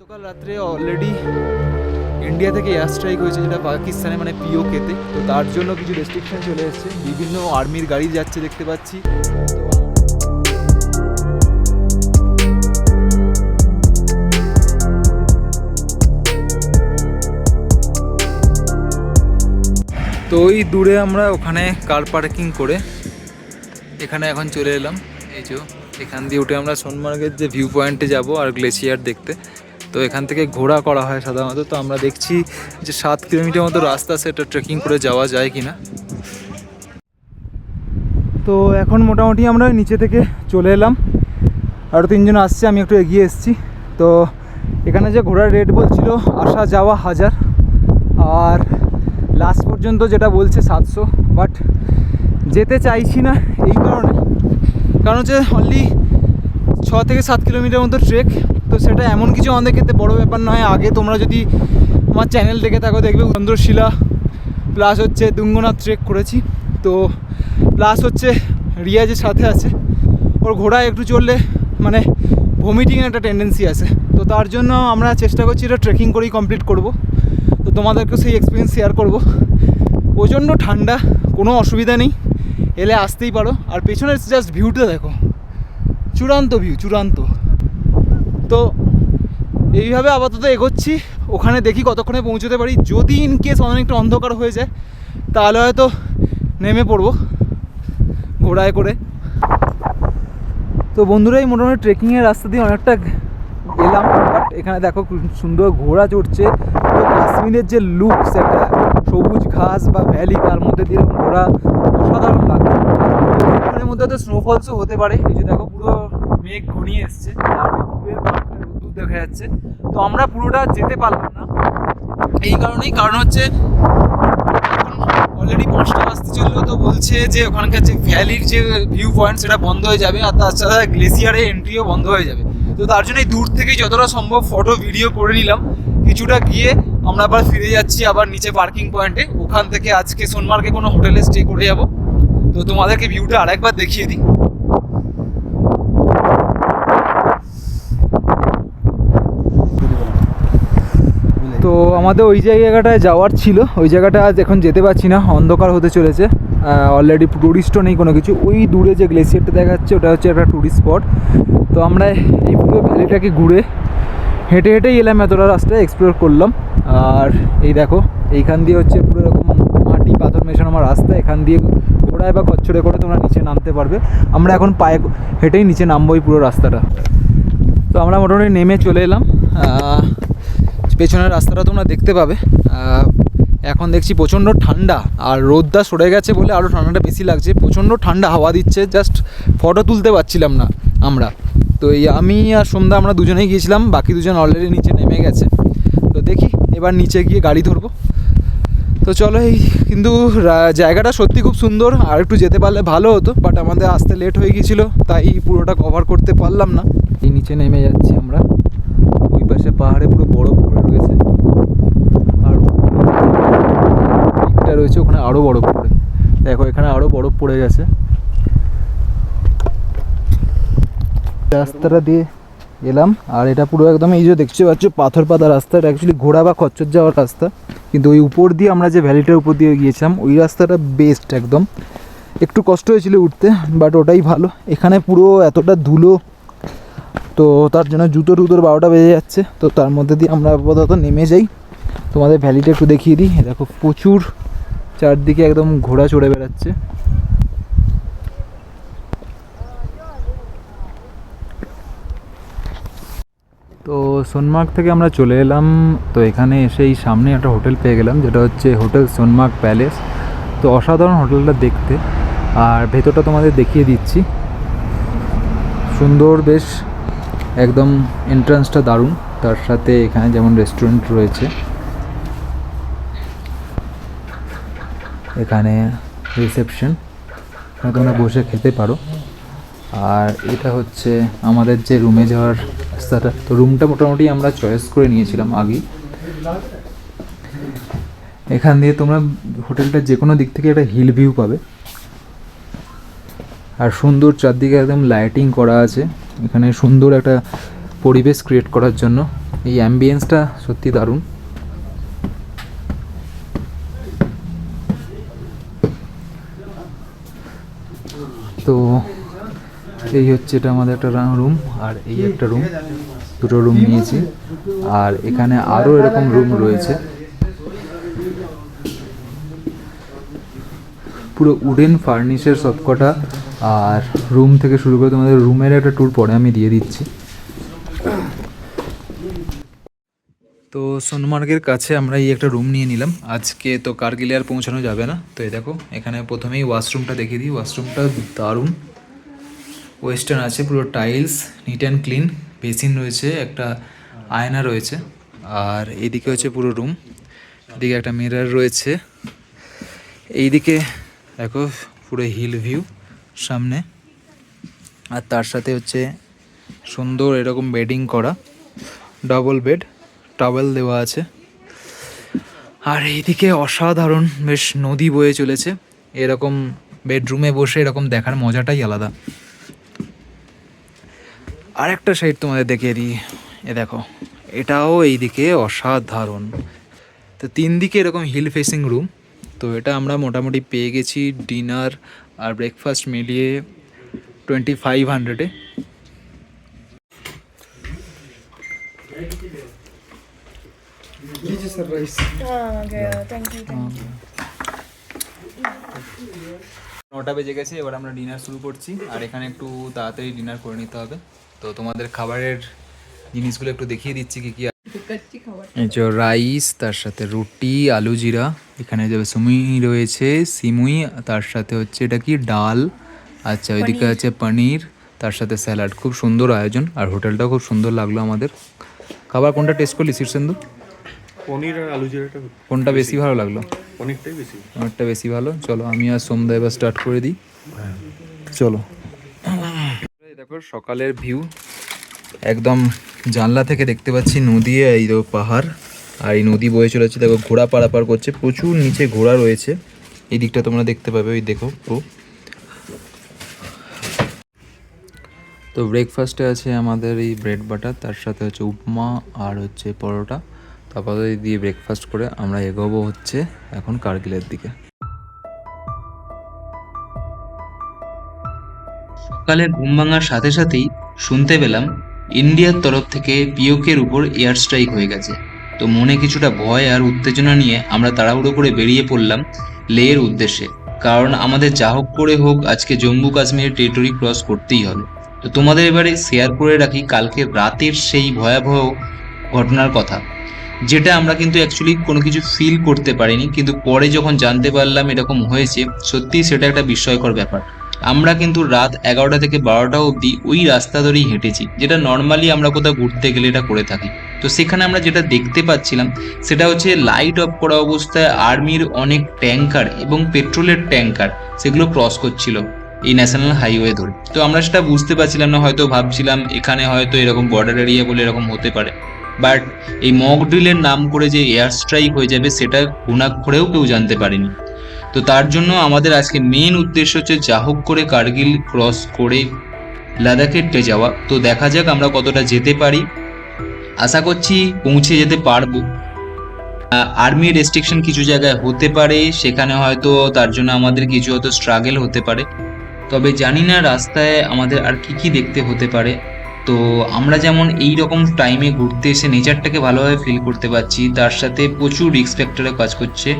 গতকাল রাত্রে already India থেকে এয়ার স্ট্রাইক হয়েছে যেটা পাকিস্তানে মানে পিওকেতে তো। তার জন্য কিছু রেস্ট্রিকশন চলে এসেছে। বিভিন্ন আর্মির গাড়ি যাচ্ছে দেখতে পাচ্ছি। তো ওই দূরে আমরা ওখানে কার পার্কিং করে এখানে এখন চলে এলাম। এই যে এখান দিয়ে উঠে আমরা সোনমার্গের যে ভিউ পয়েন্টে যাব আর গ্লেশিয়ার দেখতে। তো এখান থেকে ঘোরা করা হয় সাধারণত। তো আমরা দেখছি যে সাত কিলোমিটার মতো রাস্তা সেটা ট্রেকিং করে যাওয়া যায় কি না তো এখন মোটামুটি আমরা নিচে থেকে চলে এলাম। আরও তিনজন আসছে, আমি একটু এগিয়ে এসেছি। তো এখানে যে ঘোড়ার রেট বলছিল, আসা যাওয়া হাজার। আর লাস্ট পর্যন্ত যেটা বলছে সাতশো। বাট যেতে চাইছি না এই কারণে। কারণ হচ্ছে অনলি ছ থেকে সাত কিলোমিটার মতো ট্রেক তো সেটা এমন কিছু আমাদের ক্ষেত্রে বড়ো ব্যাপার নয়। আগে তোমরা যদি আমার চ্যানেল দেখে থাকো, দেখবে চন্দ্রশিলা প্লাস হচ্ছে দুঙ্গনাথ ট্রেক করেছি। তো প্লাস হচ্ছে রিয়াজের সাথে আছে, ওর ঘোড়ায় একটু চললে মানে ভমিটিংয়ের একটা টেন্ডেন্সি আছে। তো তার জন্য আমরা চেষ্টা করছি এটা ট্রেকিং করেই কমপ্লিট করব। তো তোমাদেরকেও সেই এক্সপিরিয়েন্স শেয়ার করব। প্রচণ্ড ঠান্ডা, কোনো অসুবিধা নেই। এলে আসতেই পারো। আর পেছনের জাস্ট ভিউটা দেখো। চূড়ান্ত ভিউ চূড়ান্ত। তো এইভাবে আপাতত এগোচ্ছি। ওখানে দেখি কতক্ষণে পৌঁছতে পারি। যদি ইন কেস অনেকটা অন্ধকার হয়ে যায়, তাহলে হয়তো নেমে পড়ব ঘোড়ায় করে। তো বন্ধুরাই মোটামুটি ট্রেকিংয়ের রাস্তা দিয়ে অনেকটা এলাম বাট এখানে দেখো সুন্দর ঘোড়া চড়ছে। তো কাশ্মীরের যে লুক সেটা সবুজ ঘাস বা ভ্যালি তার মধ্যে দিয়ে ঘোড়া অসাধারণ লাগছে। এখানের মধ্যে তো স্নোফলসও হতে পারে। এই যে দেখো, পুরো মেঘ ঘনিয়ে এসছে। আর পাহাড়টা রোদ্দুর দেখা যাচ্ছে। তো আমরা পুরোটা যেতে পারলাম না। এই কারণেই কারণ হচ্ছে অলরেডি পাঁচটা বাজতে চলল তো বলছে যে ওখানকার যে ভ্যালির যে ভিউ পয়েন্ট সেটা বন্ধ হয়ে যাবে আর তাছাড়া গ্লেসিয়ারে এন্ট্রিও বন্ধ হয়ে যাবে। তো তার জন্য দূর থেকে যতটা সম্ভব ফটো ভিডিও করে নিলাম। কিছুটা গিয়ে আমরা আবার ফিরে যাচ্ছি আবার নিচে পার্কিং পয়েন্টে ওখান থেকে আজকে সোনমার্গে কোনো হোটেলে স্টে করে যাব। তো তোমাদেরকে ভিউটা আরেকবার দেখিয়ে দিই। তো আমাদের ওই জায়গাটায় যাওয়ার ছিল। ওই জায়গাটা আজ এখন যেতে পারছি না, অন্ধকার হতে চলেছে। অলরেডি টুরিস্টও নেই কোনো কিছু। ওই দূরে যে গ্লেসিয়ারটা দেখা যাচ্ছে ওটা হচ্ছে একটা টুরিস্ট স্পট তো আমরা এই পুরো ভ্যালিটাকে ঘুরে হেঁটে হেঁটেই এলাম, এতটা রাস্তায় এক্সপ্লোর করলাম। আর এই দেখো, এইখান দিয়ে হচ্ছে পুরো এরকম মাটি পাথর মেশানো আমার রাস্তা। এখান দিয়ে ঘোড়ায় বা কচ্ছরে করে তোমরা নিচে নামতে পারবে। আমরা এখন পায়ে হেঁটেই নিচে নামবো এই পুরো রাস্তাটা। তো আমরা মোটামুটি নেমে চলে এলাম। পেছনের রাস্তাটা তোমরা দেখতে পাবে। এখন দেখছি প্রচণ্ড ঠান্ডা আর রোদটা সরে গেছে বলে আরও ঠান্ডাটা বেশি লাগছে। প্রচণ্ড ঠান্ডা হাওয়া দিচ্ছে জাস্ট ফটো তুলতে পারছিলাম না আমরা। তো এই আমি আর সন্ধ্যা আমরা দুজনেই গিয়েছিলাম, বাকি দুজন অলরেডি নিচে নেমে গেছে। তো দেখি, এবার নিচে গিয়ে গাড়ি ধরবো। তো চলো এই, কিন্তু জায়গাটা সত্যি খুব সুন্দর, আর একটু যেতে পারলে ভালো হতো বাট আমাদের আসতে লেট হয়ে গিয়েছিল, তাই পুরোটা কভার করতে পারলাম না। এই নিচে নেমে যাচ্ছি আমরা। ওই পাশে পাহাড়ে পুরো বরফ পড়ে রয়েছে। আর দিকটা রয়েছে ওখানে আরও বরফ পড়ে। দেখো, এখানে আরও বরফ পড়ে গেছে। রাস্তাটা দিয়ে এলাম, আর এটা পুরো একদম এই যে দেখতে পাচ্ছ, পাথর পাতা রাস্তা। এটা অ্যাকচুয়ালি ঘোড়া বা খচ্চর যাওয়ার রাস্তা। কিন্তু ওই উপর দিয়ে আমরা যে ভ্যালিটার উপর দিয়ে গিয়েছিলাম, ওই রাস্তাটা বেস্ট একদম। একটু কষ্ট হয়েছিল উঠতে বাট ওটাই ভালো। এখানে পুরো এতটা ধুলো তো তার জন্য জুতো টুতোর বারোটা বেজে যাচ্ছে। তো তার মধ্যে দিয়ে আমরা আপাতত নেমে যাই। তোমাদের ভ্যালিটা একটু দেখিয়ে দিই। দেখো প্রচুর চারদিকে একদম ঘোড়া চড়ে বেড়াচ্ছে। তো সোনমার্গ থেকে আমরা চলে এলাম। তো এখানে এসেই সামনে একটা হোটেল পেয়ে গেলাম, যেটা হচ্ছে হোটেল সোনমার্গ প্যালেস। তো অসাধারণ হোটেলটা দেখতে। আর ভেতরটা তোমাদের দেখিয়ে দিচ্ছি। সুন্দর বেশ একদম এন্ট্রান্সটা দারুণ। তার সাথে এখানে যেমন রেস্টুরেন্ট রয়েছে। এখানে রিসেপশন তোমরা বসে খেতে পারো। আর এটা হচ্ছে আমাদের যে রুমে যাওয়ার রাস্তাটা। তো রুমটা মোটামুটি আমরা চয়েস করে নিয়েছিলাম আগেই। এখান দিয়ে তোমরা হোটেলটা যে কোনো দিক থেকে একটা হিল ভিউ পাবে। আর সুন্দর চারদিকে একদম লাইটিং করা আছে। এখানে সুন্দর একটা পরিবেশ ক্রিয়েট করার জন্য। এই অ্যাম্বিয়েন্সটা সত্যি দারুণ। তো এই হচ্ছে এটা আমাদের একটা রুম আর এই একটা রুম দুটো রুম নিয়েছি। আর এখানে আরও এরকম রুম রয়েছে। পুরো উডেন ফার্নিচার সবকটা আর রুম থেকে শুরু করে তোমাদের রুমের একটা ট্যুর পরে আমি দিয়ে দিচ্ছি। তো সোনমার্গের কাছে আমরা এই একটা রুম নিয়ে নিলাম। আজকে তো কার্গিলে আর পৌঁছানো যাবে না। তো এই দেখো, এখানে প্রথমেই ওয়াশরুমটা দেখিয়ে দিই। ওয়াশরুমটা দারুণ। ওয়েস্টার্ন আছে, পুরো tiles neat and clean basin রয়েছে, একটা আয়না রয়েছে। আর এইদিকে হচ্ছে পুরো রুম এদিকে একটা মিরর রয়েছে। এইদিকে দেখো, পুরো হিল ভিউ সামনে। আর তার সাথে হচ্ছে সুন্দর এরকম বেডিং করা। ডবল বেড টাওয়েল দেওয়া আছে। আর এইদিকে অসাধারণ বেশ নদী বয়ে চলেছে। এরকম বেডরুমে বসে এরকম দেখার মজাটাই আলাদা। আরেকটা সাইড তোমাদের দেখিয়ে দিই। এ দেখো, এটাও এইদিকে অসাধারণ। তো তিন দিকে এরকম হিল ফেসিং রুম তো এটা আমরা মোটামুটি পেয়ে গেছি ডিনার আর ব্রেকফাস্ট মিলিয়ে টোয়েন্টি ফাইভ হান্ড্রেডে हाँ गया थैंक यू थैंक यू নটা বেজে গেছে এবার আমরা ডিনার শুরু করছি আর এখানে একটু তাড়াতাড়ি ডিনার করে নিতে হবে তো তোমাদের খাবারের জিনিসগুলো একটু দেখিয়ে দিচ্ছি কি কি এই যে রাইস তার সাথে রুটি আলু জিরা এখানে যাবে সুমি রয়েছে সিমুই তার সাথে হচ্ছে এটা কি? ডাল আচ্ছা ওইদিকে আছে পনির তার সাথে স্যালাড। খুব সুন্দর আয়োজন আর হোটেলটাও খুব সুন্দর লাগল আমাদের। খাবার কোনটা টেস্ট করলি শীর্ষেন্দু পনির আর আলু জিরাটা কোনটা বেশি। ভালো লাগল? অনেকটাই বেশি। আমারটা বেশি ভালো। চলো আমি আর সোমদা এবার স্টার্ট করে দিই। চলো। দেখো সকালের ভিউ একদম জানলা থেকে দেখতে পাচ্ছি নদী এই পাহাড়, আর এই নদী বয়ে চলেছে, দেখো ঘোড়া পারাপার করছে, প্রচুর নিচে ঘোড়া রয়েছে, এই দিকটা তোমরা দেখতে পাবে, ওই দেখো পুরো। তো ব্রেকফাস্টে আছে আমাদের এই ব্রেড বাটার তার সাথে হচ্ছে উপমা আর হচ্ছে পরোটা। তারপরে দিয়ে ব্রেকফাস্ট করে আমরা এগোবো হচ্ছে এখন কার্গিলের দিকে। সকালে ঘুম ভাঙার সাথে সাথেই শুনতে পেলাম ইন্ডিয়ার তরফ থেকে পিওকের উপর এয়ার স্ট্রাইক হয়ে গেছে। তো মনে কিছুটা ভয় আর উত্তেজনা নিয়ে আমরা তাড়াহুড়ো করে বেরিয়ে পড়লাম লেয়ের উদ্দেশ্যে। কারণ আমাদের যা হোক করে হোক আজকে জম্মু কাশ্মীরের টেরিটরি ক্রস করতেই হবে। তো তোমাদের এবারে শেয়ার করে রাখি কালকে রাতের সেই ভয়াবহ ঘটনার কথা, যেটা আমরা কিন্তু অ্যাকচুয়ালি কোনো কিছু ফিল করতে পারিনি, কিন্তু পরে যখন জানতে পারলাম এরকম হয়েছে, সত্যিই সেটা একটা বিস্ময়কর ব্যাপার। আমরা কিন্তু রাত এগারোটা থেকে বারোটা অবধি ওই রাস্তা ধরেই হেঁটেছি, যেটা নর্মালি আমরা কোথাও ঘুরতে গেলে এটা করে থাকি। তো সেখানে আমরা যেটা দেখতে পাচ্ছিলাম, সেটা হচ্ছে লাইট অফ করা অবস্থায় আর্মির অনেক ট্যাঙ্কার এবং পেট্রোলের ট্যাঙ্কার সেগুলো ক্রস করছিল এই ন্যাশনাল হাইওয়ে ধরে। তো আমরা সেটা বুঝতে পারছিলাম না, হয়তো ভাবছিলাম এখানে হয়তো এরকম বর্ডার এরিয়া বলে এরকম হতে পারে। বাট এই মক ড্রিলের নাম করে যে এয়ার স্ট্রাইক হয়ে যাবে, সেটা গুণাক্ষরেও কেউ জানতে পারেনি। তো তার জন্য আমাদের আজকে মেন উদ্দেশ্য হচ্ছে যা হোক করে কার্গিল ক্রস করে লাদাখেরটে যাওয়া। তো দেখা যাক আমরা কতটা যেতে পারি। আশা করছি পৌঁছে যেতে পারব। আর্মি রেস্ট্রিকশন কিছু জায়গায় হতে পারে, সেখানে হয়তো তার জন্য আমাদের কিছু হয়তো স্ট্রাগল হতে পারে। তবে জানি না রাস্তায় আমাদের আর কি কি দেখতে হতে পারে। তো আমরা যেমন এই রকম টাইমে ঘুরতে এসে নেচারটাকে ভালোভাবে ফিল করতে পারছি, তার সাথে প্রচুর রিস্ক ফ্যাক্টরে কাজ করছে।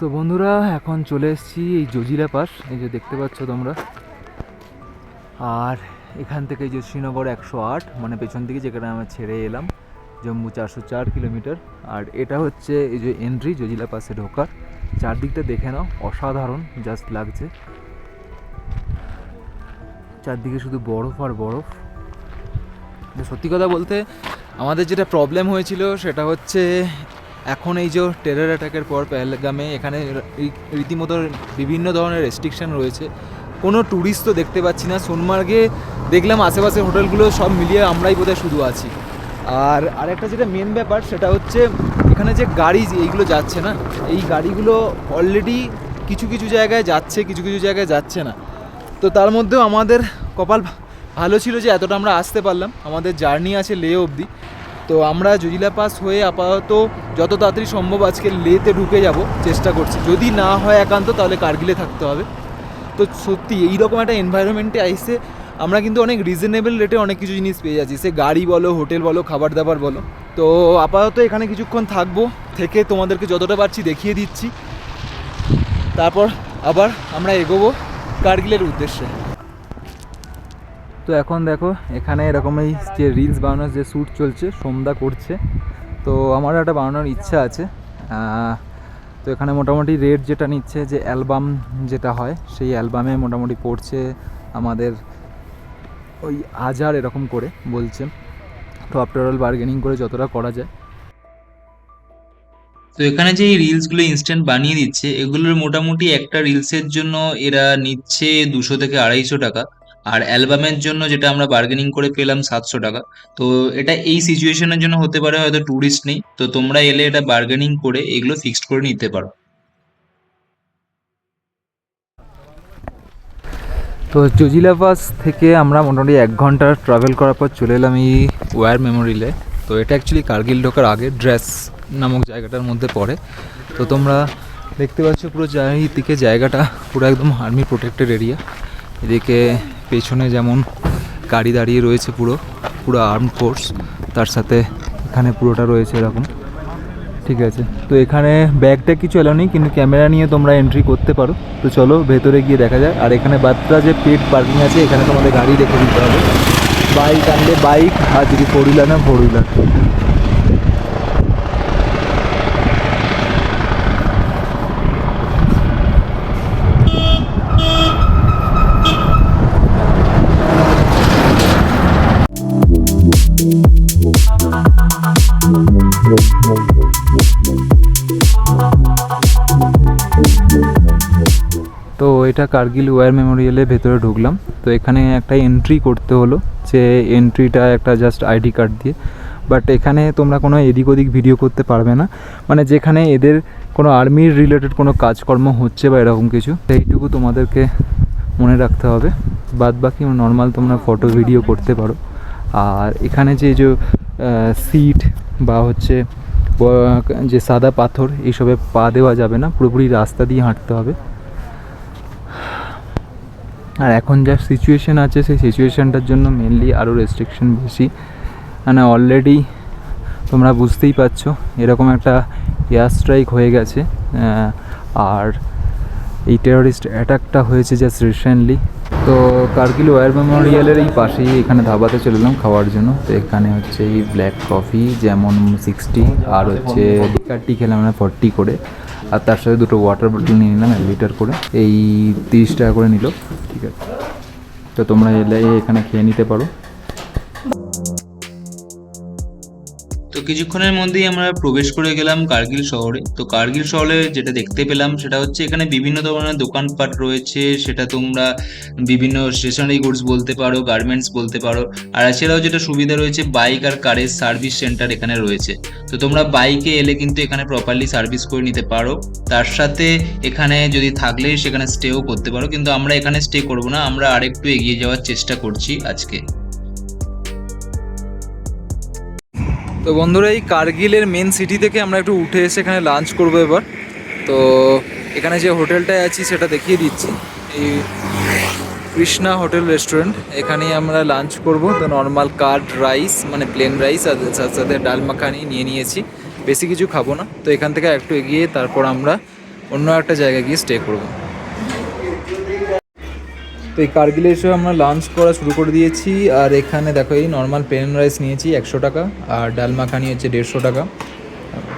তো বন্ধুরা, এখন চলে এসেছি এই জজিলা পাস, এই যে দেখতে পাচ্ছ তোমরা। আর এখান থেকে যে শ্রীনগর একশো আট মানে পেছন দিকে যেখানে আমরা ছেড়ে এলাম, জম্মু চারশো চার কিলোমিটার। আর এটা হচ্ছে এই যে এন্ট্রি জজিলা পাসে ঢোকার। চারদিকটা দেখে নাও, অসাধারণ জাস্ট লাগছে। চারদিকে শুধু বরফ আর বরফ। সত্যি কথা বলতে, আমাদের যেটা প্রবলেম হয়েছিল, সেটা হচ্ছে এখন এই যে টেরর অ্যাটাকের পর পেহেলগামে এখানে রীতিমতো বিভিন্ন ধরনের রেস্ট্রিকশন রয়েছে। কোনো ট্যুরিস্ট তো দেখতে পাচ্ছি না। সোনমার্গে দেখলাম আশেপাশের হোটেলগুলো সব মিলিয়ে আমরাই বোধহয় শুধু আছি। আর আরেকটা যেটা মেন ব্যাপার, সেটা হচ্ছে এখানে যে গাড়ি এইগুলো যাচ্ছে না, এই গাড়িগুলো অলরেডি কিছু কিছু জায়গায় যাচ্ছে, কিছু কিছু জায়গায় যাচ্ছে না। তো তার মধ্যেও আমাদের কপাল ভালো ছিল যে এতটা আমরা আসতে পারলাম। আমাদের জার্নি আছে লে অবধি। তো আমরা জজিলা পাস হয়ে আপাতত যত তাড়াতাড়ি সম্ভব আজকে লেতে ঢুকে যাব, চেষ্টা করছি। যদি না হয় একান্ত, তাহলে কার্গিলে থাকতে হবে। তো সত্যি, এইরকম একটা এনভায়রনমেন্টে আইসে আমরা কিন্তু অনেক রিজনেবল রেটে অনেক কিছু জিনিস পেয়ে যাচ্ছি। সে গাড়ি বলো, হোটেল বলো খাবার দাবার বলো। তো আপাতত এখানে কিছুক্ষণ থাকব, থেকে তোমাদেরকে যতটা পারছি দেখিয়ে দিচ্ছি। তারপর আবার আমরা এগোবো কার্গিলের উদ্দেশ্যে। তো এখন দেখো, এখানে এরকম এই যে রিলস বানানোর যে শ্যুট চলছে, সন্ধ্যা করছে। তো আমার একটা বানানোর ইচ্ছা আছে। তো এখানে মোটামুটি রেট যেটা নিচ্ছে যে অ্যালবাম যেটা হয়, সেই অ্যালবামে মোটামুটি পড়ছে আমাদের ওই হাজার এরকম করে বলছে। তো আফটার অল বার্গেনিং করে যতটা করা যায়। তো এখানে যে রিলসগুলো ইনস্ট্যান্ট বানিয়ে দিচ্ছে, এগুলোর মোটামুটি একটা রিলসের জন্য এরা নিচ্ছে দুশো থেকে আড়াইশো টাকা। আর অ্যালবামের জন্য যেটা আমরা বার্গেনিং করে পেলাম সাতশো টাকা, তো এটা এই সিচুয়েশনের জন্য হতে পারে হয়তো ট্যুরিস্ট নেই, তো তোমরা এলে এটা বার্গেনিং করে এগুলো ফিক্সড করে নিতে পারো। তো জজিলা পাস থেকে আমরা মোটামুটি এক ঘণ্টার ট্রাভেল করার পর চলে এলাম এই ওয়ার মেমোরিয়ালে তো এটা অ্যাকচুয়ালি কার্গিল ঢোকার আগে, ড্রেস নামক জায়গাটার মধ্যে পড়ে। তো তোমরা দেখতে পাচ্ছ পুরো চারিদিকে জায়গাটা, পুরো একদম আর্মি প্রোটেক্টেড এরিয়া এদিকে পেছনে যেমন গাড়ি দাঁড়িয়ে রয়েছে পুরো পুরো আর্ম ফোর্স তার সাথে এখানে পুরোটা রয়েছে এরকম। ঠিক আছে, তো এখানে ব্যাগটা কিছু এলো নেই, কিন্তু ক্যামেরা নিয়ে তোমরা এন্ট্রি করতে পারো। তো চলো ভেতরে গিয়ে দেখা যায় আর এখানে বাত্রা যে পেট পার্কিং আছে, এখানে তোমাদের গাড়ি রেখে দিতে হবে। বাইক আনলে বাইক আর যদি ফোর হুইলার না ফোর হুইলার এটা কার্গিল ওয়ার মেমোরিয়ালের ভেতরে ঢুকলাম। তো এখানে একটা এন্ট্রি করতে হলো যে এন্ট্রিটা একটা জাস্ট আইডি কার্ড দিয়ে। বাট এখানে তোমরা কোনো এদিক ওদিক ভিডিও করতে পারবে না। মানে যেখানে এদের কোনো আর্মির রিলেটেড কোনো কাজকর্ম হচ্ছে বা এরকম কিছু, সেইটুকু তোমাদেরকে মনে রাখতে হবে। বাদ বাকি নর্মাল তোমরা ফটো ভিডিও করতে পারো। আর এখানে যে যে সিট বা হচ্ছে যে সাদা পাথর, এইসবে পা দেওয়া যাবে না। পুরোপুরি রাস্তা দিয়ে হাঁটতে হবে। আর এখন যা সিচুয়েশন আছে, সেই সিচুয়েশানটার জন্য মেনলি আরও রেস্ট্রিকশন বেশি। মানে অলরেডি তোমরা বুঝতেই পারছ, এরকম একটা এয়ার স্ট্রাইক হয়ে গেছে আর এই টেররিস্ট অ্যাটাকটা হয়েছে জাস্ট রিসেন্টলি তো কার্গিল ওয়ার মেমোরিয়ালের এই পাশেই এখানে ধাবাতে চলে এলাম খাওয়ার জন্য। তো এখানে হচ্ছে এই ব্ল্যাক কফি যেমন সিক্সটি আর হচ্ছে ডিকারটি খেলাম আমরা ফর্টি করে। আর তার সাথে দুটো ওয়াটার বটল নিয়ে নিলাম, এক লিটার করে। এই তিরিশ টাকা করে নিল, ঠিক আছে। তো তোমরা এলে এখানে খেয়ে নিতে পারো। কিছুক্ষণের মধ্যেই আমরা প্রবেশ করে গেলাম কার্গিল শহরে। তো কার্গিল শহরে যেটা দেখতে পেলাম সেটা হচ্ছে এখানে বিভিন্ন ধরনের দোকানপাট রয়েছে। সেটা তোমরা বিভিন্ন স্টেশনারি গুডস বলতে পারো গার্মেন্টস বলতে পারো। আর এছাড়াও যেটা সুবিধা রয়েছে বাইক আর কারের সার্ভিস সেন্টার এখানে রয়েছে। তো তোমরা বাইকে এলে কিন্তু এখানে প্রপারলি সার্ভিস করে নিতে পারো। তার সাথে এখানে যদি থাকলে সেখানে স্টেও করতে পারো। কিন্তু আমরা এখানে স্টে করব না, আমরা আরেকটু এগিয়ে যাওয়ার চেষ্টা করছি আজকে। তো বন্ধুরা, এই কার্গিলের মেন সিটি থেকে আমরা একটু উঠে এসে এখানে লাঞ্চ করব এবার। তো এখানে যে হোটেলটায় আছি, সেটা দেখিয়ে দিচ্ছি। এই কৃষ্ণা হোটেল রেস্টুরেন্ট এখানেই আমরা লাঞ্চ করব। তো নর্মাল কার্ড রাইস মানে প্লেন রাইস আর সাথে সাথে ডাল মাখানি নিয়ে নিয়েছি। বেশি কিছু খাব না। তো এখান থেকে একটু এগিয়ে তারপর আমরা অন্য একটা জায়গায় গিয়ে স্টে করব। তো এই কার্গিলে এসে আমরা লাঞ্চ করা শুরু করে দিয়েছি, আর এখানে দেখো এই নর্মাল প্লেন রাইস নিয়েছি একশো টাকা, আর ডাল মাখানি হচ্ছে দেড়শো টাকা।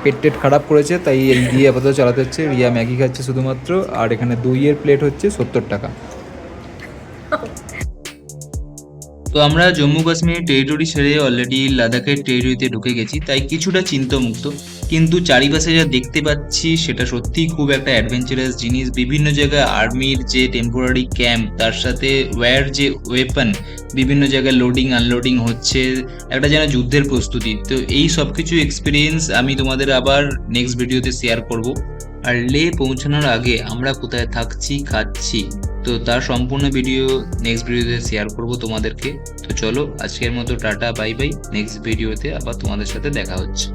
পেট টেট খারাপ করেছে, তাই এই দিয়ে আপাতত চালাতে হচ্ছে। রিয়া ম্যাগি খাচ্ছে শুধুমাত্র, আর এখানে দইয়ের প্লেট হচ্ছে সত্তর টাকা। তো আমরা জম্মু কাশ্মীর টেরিটরি ছেড়ে অলরেডি লাদাখের টেরিটরিতে ঢুকে গেছি, তাই কিছুটা চিন্তামুক্ত। কিন্তু চারিপাশে যা দেখতে পাচ্ছি, সেটা সত্যিই খুব একটা অ্যাডভেঞ্চারাস জিনিস। বিভিন্ন জায়গায় আর্মির যে টেম্পোরারি ক্যাম্প তার সাথে ওয়্যার যে ওয়েপন বিভিন্ন জায়গায় লোডিং আনলোডিং হচ্ছে, একটা যেন যুদ্ধের প্রস্তুতি। তো এই সব কিছু এক্সপিরিয়েন্স আমি তোমাদের আবার নেক্সট ভিডিওতে শেয়ার করব। আর লে পৌঁছানোর আগে আমরা কোথায় থাকছি, খাচ্ছি? তো তার সম্পূর্ণ ভিডিও নেক্সট ভিডিওতে শেয়ার করব তোমাদেরকে। তো চলো, আজকের মতো টাটা বাই বাই নেক্সট ভিডিওতে আবার তোমাদের সাথে দেখা হচ্ছে।